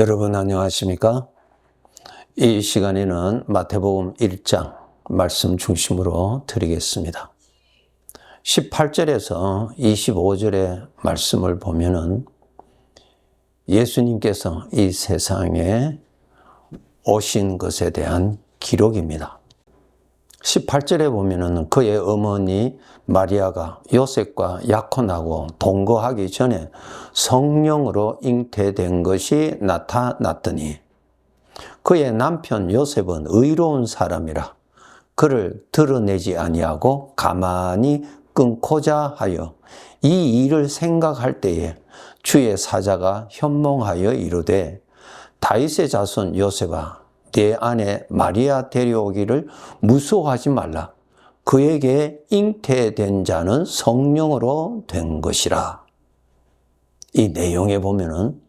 여러분 안녕하십니까? 이 시간에는 마태복음 1장 말씀 중심으로 드리겠습니다. 18절에서 25절의 말씀을 보면은 예수님께서 이 세상에 오신 것에 대한 기록입니다. 18절에 보면은 그의 어머니 마리아가 요셉과 약혼하고 동거하기 전에 성령으로 잉태된 것이 나타났더니 그의 남편 요셉은 의로운 사람이라 그를 드러내지 아니하고 가만히 끊고자 하여 이 일을 생각할 때에 주의 사자가 현몽하여 이르되 다윗의 자손 요셉아 내 아내 마리아 데려오기를 무서워하지 말라. 그에게 잉태된 자는 성령으로 된 것이라. 이 내용에 보면은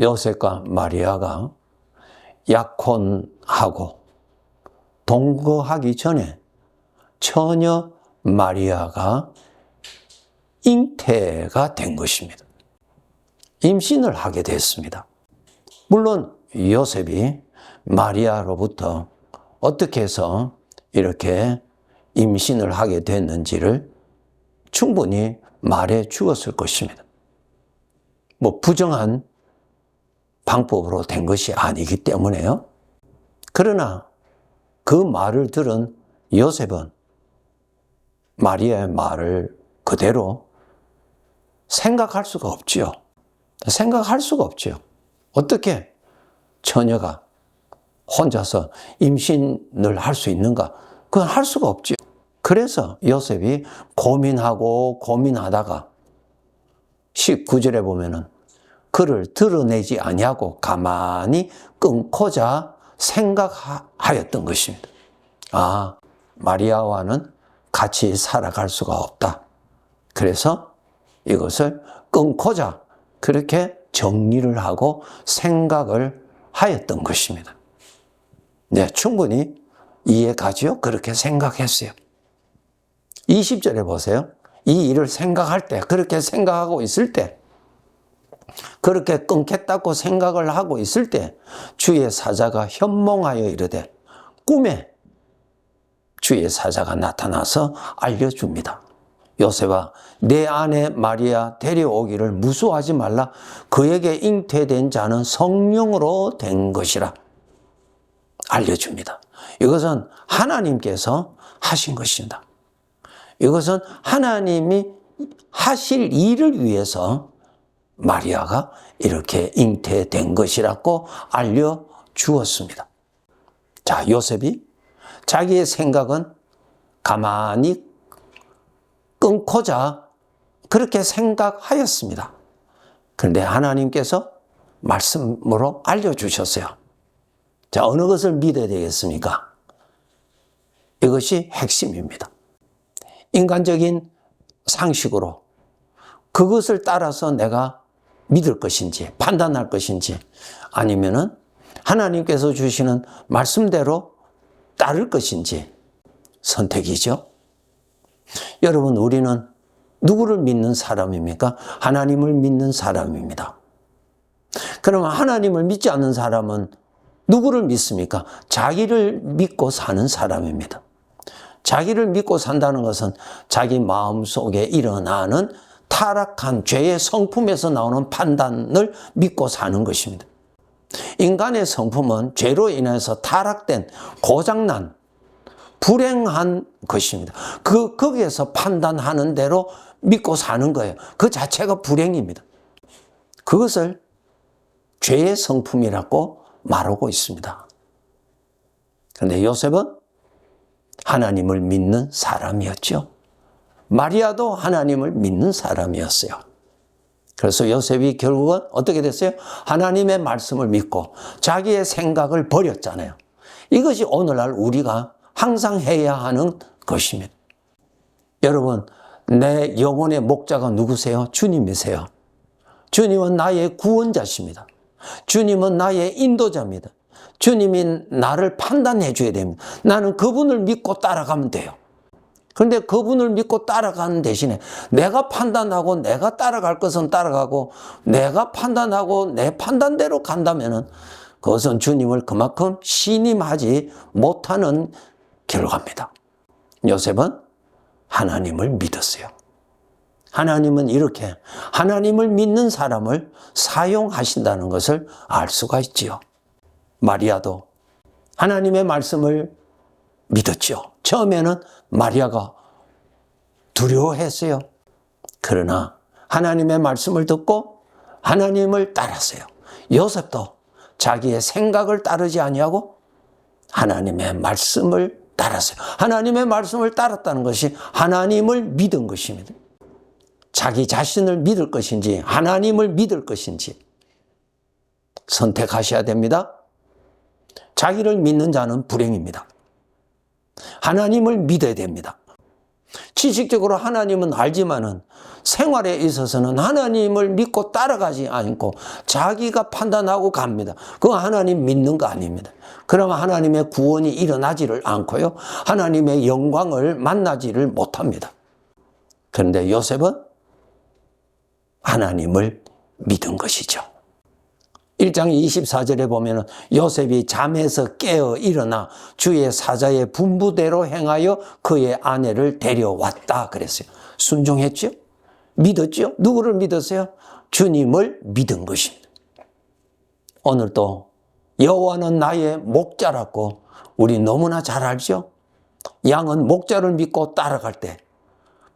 요셉과 마리아가 약혼하고 동거하기 전에 처녀 마리아가 잉태가 된 것입니다. 임신을 하게 됐습니다. 물론 요셉이 마리아로부터 어떻게 해서 이렇게 임신을 하게 됐는지를 충분히 말해 주었을 것입니다. 뭐 부정한 방법으로 된 것이 아니기 때문에요. 그러나 그 말을 들은 요셉은 마리아의 말을 그대로 생각할 수가 없지요. 생각할 수가 없지요. 어떻게 처녀가 혼자서 임신을 할 수 있는가? 그건 할 수가 없죠. 그래서 요셉이 고민하고 고민하다가 19절에 보면은 그를 드러내지 아니하고 가만히 끊고자 생각하였던 것입니다. 아, 마리아와는 같이 살아갈 수가 없다. 그래서 이것을 끊고자 그렇게 정리를 하고 생각을 하였던 것입니다. 네, 충분히 이해가지요? 그렇게 생각했어요. 20절에 보세요. 이 일을 생각할 때, 그렇게 생각하고 있을 때, 그렇게 끊겠다고 생각을 하고 있을 때, 주의 사자가 현몽하여 이르되, 꿈에 주의 사자가 나타나서 알려줍니다. 요셉아, 내 아내 마리아 데려오기를 무수하지 말라. 그에게 잉태된 자는 성령으로 된 것이라. 알려줍니다. 이것은 하나님께서 하신 것입니다. 이것은 하나님이 하실 일을 위해서 마리아가 이렇게 잉태된 것이라고 알려주었습니다. 자, 요셉이 자기의 생각은 가만히 끊고자 그렇게 생각하였습니다. 그런데 하나님께서 말씀으로 알려주셨어요. 자, 어느 것을 믿어야 되겠습니까? 이것이 핵심입니다. 인간적인 상식으로 그것을 따라서 내가 믿을 것인지, 판단할 것인지, 아니면은 하나님께서 주시는 말씀대로 따를 것인지 선택이죠. 여러분, 우리는 누구를 믿는 사람입니까? 하나님을 믿는 사람입니다. 그러면 하나님을 믿지 않는 사람은 누구를 믿습니까? 자기를 믿고 사는 사람입니다. 자기를 믿고 산다는 것은 자기 마음 속에 일어나는 타락한 죄의 성품에서 나오는 판단을 믿고 사는 것입니다. 인간의 성품은 죄로 인해서 타락된 고장난 불행한 것입니다. 그 거기에서 판단하는 대로 믿고 사는 거예요. 그 자체가 불행입니다. 그것을 죄의 성품이라고 말하고 있습니다. 그런데 요셉은 하나님을 믿는 사람이었죠. 마리아도 하나님을 믿는 사람이었어요. 그래서 요셉이 결국은 어떻게 됐어요? 하나님의 말씀을 믿고 자기의 생각을 버렸잖아요. 이것이 오늘날 우리가 항상 해야 하는 것입니다. 여러분, 내 영혼의 목자가 누구세요? 주님이세요. 주님은 나의 구원자십니다. 주님은 나의 인도자입니다. 주님이 나를 판단해 줘야 됩니다. 나는 그분을 믿고 따라가면 돼요. 그런데 그분을 믿고 따라가는 대신에 내가 판단하고 내가 따라갈 것은 따라가고 내가 판단하고 내 판단대로 간다면은 그것은 주님을 그만큼 신임하지 못하는 결과입니다. 요셉은 하나님을 믿었어요. 하나님은 이렇게 하나님을 믿는 사람을 사용하신다는 것을 알 수가 있지요. 마리아도 하나님의 말씀을 믿었죠. 처음에는 마리아가 두려워했어요. 그러나 하나님의 말씀을 듣고 하나님을 따랐어요. 요셉도 자기의 생각을 따르지 아니하고 하나님의 말씀을 따랐어요. 하나님의 말씀을 따랐다는 것이 하나님을 믿은 것입니다. 자기 자신을 믿을 것인지 하나님을 믿을 것인지 선택하셔야 됩니다. 자기를 믿는 자는 불행입니다. 하나님을 믿어야 됩니다. 지식적으로 하나님은 알지만은 생활에 있어서는 하나님을 믿고 따라가지 않고 자기가 판단하고 갑니다. 그 하나님 믿는 거 아닙니다. 그러면 하나님의 구원이 일어나지를 않고요. 하나님의 영광을 만나지를 못합니다. 그런데 요셉은 하나님을 믿은 것이죠. 1장 24절에 보면 요셉이 잠에서 깨어 일어나 주의 사자의 분부대로 행하여 그의 아내를 데려왔다 그랬어요. 순종했죠? 믿었죠? 누구를 믿었어요? 주님을 믿은 것입니다. 오늘도 여호와는 나의 목자라고 우리 너무나 잘 알죠? 양은 목자를 믿고 따라갈 때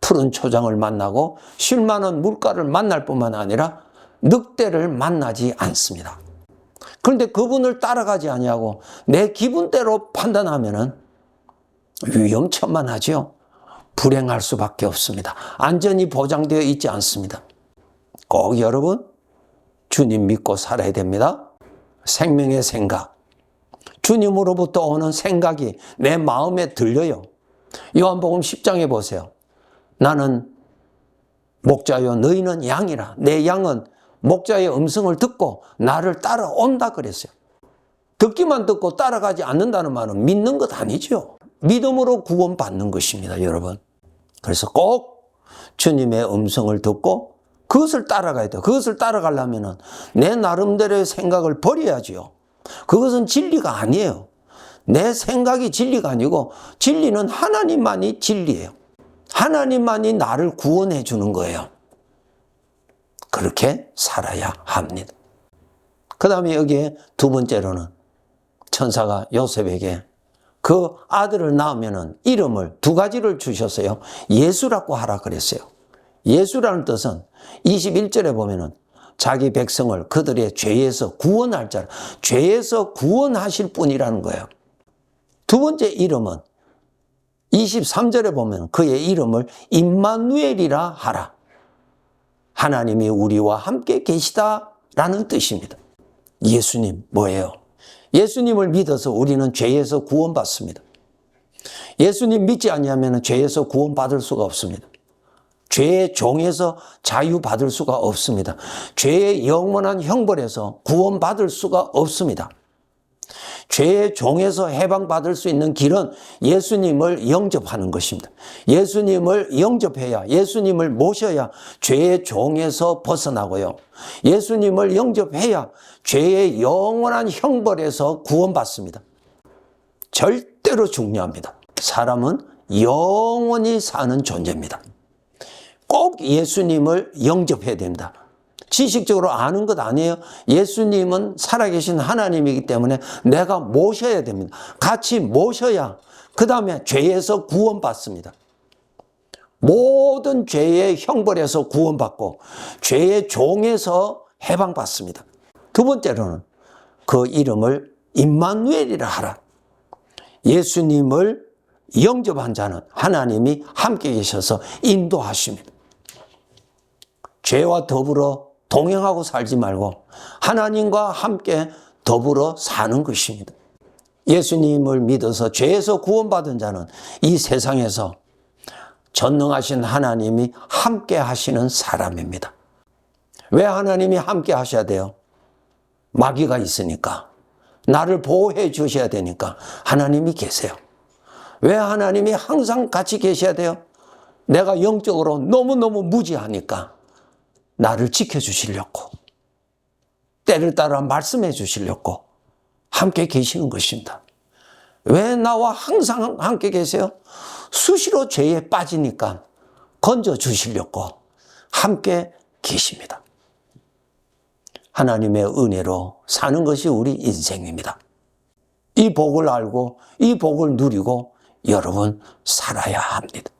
푸른 초장을 만나고 쉴만한 물가를 만날 뿐만 아니라 늑대를 만나지 않습니다. 그런데 그분을 따라가지 아니하고 내 기분대로 판단하면은 위험천만하지요. 불행할 수밖에 없습니다. 안전이 보장되어 있지 않습니다. 꼭 여러분 주님 믿고 살아야 됩니다. 생명의 생각. 주님으로부터 오는 생각이 내 마음에 들려요. 요한복음 10장에 보세요. 나는 목자요 너희는 양이라. 내 양은 목자의 음성을 듣고 나를 따라온다 그랬어요. 듣기만 듣고 따라가지 않는다는 말은 믿는 것 아니죠. 믿음으로 구원받는 것입니다, 여러분. 그래서 꼭 주님의 음성을 듣고 그것을 따라가야 돼요. 그것을 따라가려면 내 나름대로의 생각을 버려야지요. 그것은 진리가 아니에요. 내 생각이 진리가 아니고 진리는 하나님만이 진리예요. 하나님만이 나를 구원해 주는 거예요. 그렇게 살아야 합니다. 그 다음에 여기에 두 번째로는 천사가 요셉에게 그 아들을 낳으면 이름을 두 가지를 주셨어요. 예수라고 하라 그랬어요. 예수라는 뜻은 21절에 보면은 자기 백성을 그들의 죄에서 구원할 자, 죄에서 구원하실 분이라는 거예요. 두 번째 이름은 23절에 보면 그의 이름을 임마누엘이라 하라. 하나님이 우리와 함께 계시다라는 뜻입니다. 예수님 뭐예요? 예수님을 믿어서 우리는 죄에서 구원받습니다. 예수님 믿지 아니하면 죄에서 구원받을 수가 없습니다. 죄의 종에서 자유받을 수가 없습니다. 죄의 영원한 형벌에서 구원받을 수가 없습니다. 죄의 종에서 해방받을 수 있는 길은 예수님을 영접하는 것입니다. 예수님을 영접해야, 예수님을 모셔야 죄의 종에서 벗어나고요. 예수님을 영접해야 죄의 영원한 형벌에서 구원받습니다. 절대로 중요합니다. 사람은 영원히 사는 존재입니다. 꼭 예수님을 영접해야 됩니다. 지식적으로 아는 것 아니에요. 예수님은 살아계신 하나님이기 때문에 내가 모셔야 됩니다. 같이 모셔야 그 다음에 죄에서 구원받습니다. 모든 죄의 형벌에서 구원받고 죄의 종에서 해방받습니다. 두 번째로는 그 이름을 임마누엘이라 하라. 예수님을 영접한 자는 하나님이 함께 계셔서 인도하십니다. 죄와 더불어 동행하고 살지 말고 하나님과 함께 더불어 사는 것입니다. 예수님을 믿어서 죄에서 구원받은 자는 이 세상에서 전능하신 하나님이 함께 하시는 사람입니다. 왜 하나님이 함께 하셔야 돼요? 마귀가 있으니까. 나를 보호해 주셔야 되니까 하나님이 계세요. 왜 하나님이 항상 같이 계셔야 돼요? 내가 영적으로 너무너무 무지하니까 나를 지켜주시려고 때를 따라 말씀해 주시려고 함께 계시는 것입니다. 왜 나와 항상 함께 계세요? 수시로 죄에 빠지니까 건져 주시려고 함께 계십니다. 하나님의 은혜로 사는 것이 우리 인생입니다. 이 복을 알고 이 복을 누리고 여러분 살아야 합니다.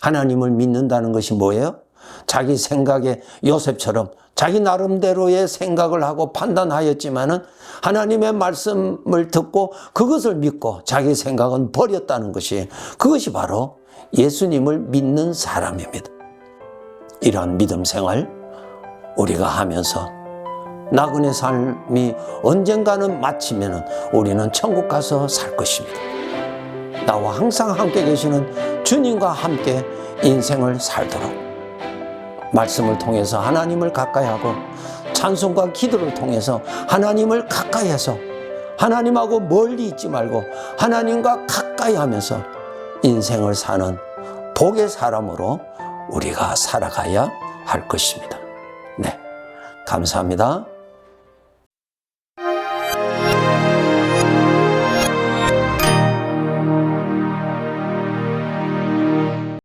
하나님을 믿는다는 것이 뭐예요? 자기 생각에 요셉처럼 자기 나름대로의 생각을 하고 판단하였지만은 하나님의 말씀을 듣고 그것을 믿고 자기 생각은 버렸다는 것이 그것이 바로 예수님을 믿는 사람입니다. 이러한 믿음 생활 우리가 하면서 나그네 삶이 언젠가는 마치면은 우리는 천국 가서 살 것입니다. 나와 항상 함께 계시는 주님과 함께 인생을 살도록 말씀을 통해서 하나님을 가까이 하고 찬송과 기도를 통해서 하나님을 가까이 해서 하나님하고 멀리 있지 말고 하나님과 가까이 하면서 인생을 사는 복의 사람으로 우리가 살아가야 할 것입니다. 네. 감사합니다.